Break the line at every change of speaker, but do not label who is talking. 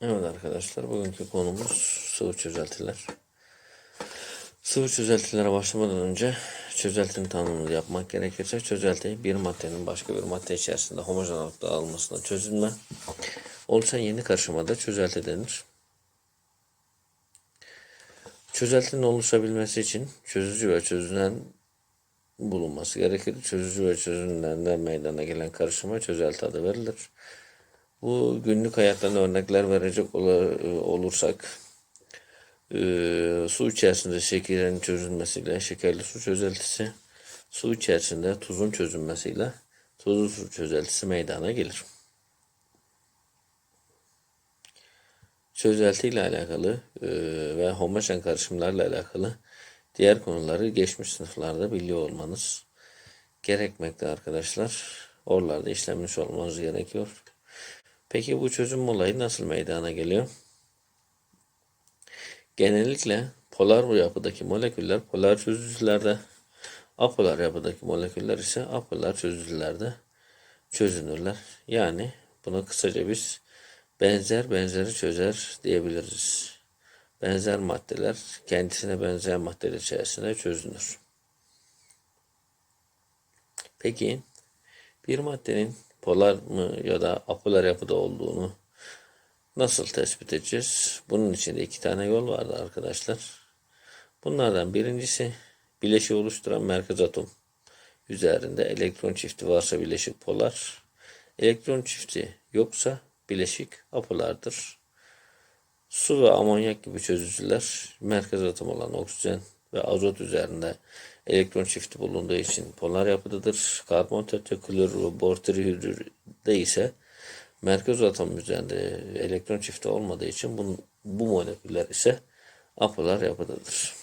Evet arkadaşlar bugünkü konumuz sıvı çözeltiler. Sıvı çözeltilere başlamadan önce çözeltinin tanımını yapmak gerekirse çözelti bir maddenin başka bir madde içerisinde homojen olarak dağılmasına çözülme. Oluşan yeni karışıma çözelti denir. Çözeltinin oluşabilmesi için çözücü ve çözünen bulunması gerekir. Çözücü ve çözünenden meydana gelen karışıma çözelti adı verilir. Bu günlük hayattan örnekler verecek ola- olursak e, su içerisinde şekerin çözülmesiyle şekerli su çözeltisi, su içerisinde tuzun çözülmesiyle tuzlu su çözeltisi meydana gelir. Çözelti ile alakalı e, ve homojen karışımlarla alakalı diğer konuları geçmiş sınıflarda biliyor olmanız gerekmekte arkadaşlar. Oralarda işlenmiş olmanız gerekiyor. Peki bu çözüm olayı nasıl meydana geliyor? Genellikle polar yapıdaki moleküller polar çözücülerde, apolar yapıdaki moleküller ise apolar çözücülerde çözünürler. Yani buna kısaca biz benzer benzeri çözer diyebiliriz. Benzer maddeler kendisine benzer maddeler içerisinde çözünür. Peki bir maddenin polar mı ya da apolar yapıda olduğunu nasıl tespit edeceğiz? Bunun için de iki tane yol vardı arkadaşlar. Bunlardan birincisi bileşiği oluşturan merkez atom üzerinde elektron çifti varsa bileşik polar, elektron çifti yoksa bileşik apolardır. Su ve amonyak gibi çözücüler merkez atom olan oksijen ve azot üzerinde elektron çifti bulunduğu için polar yapıdadır. Karbon tetraklorür ve bortrihidrürde ise merkez atom üzerinde elektron çifti olmadığı için bu, bu moleküller ise apolar yapıdadır.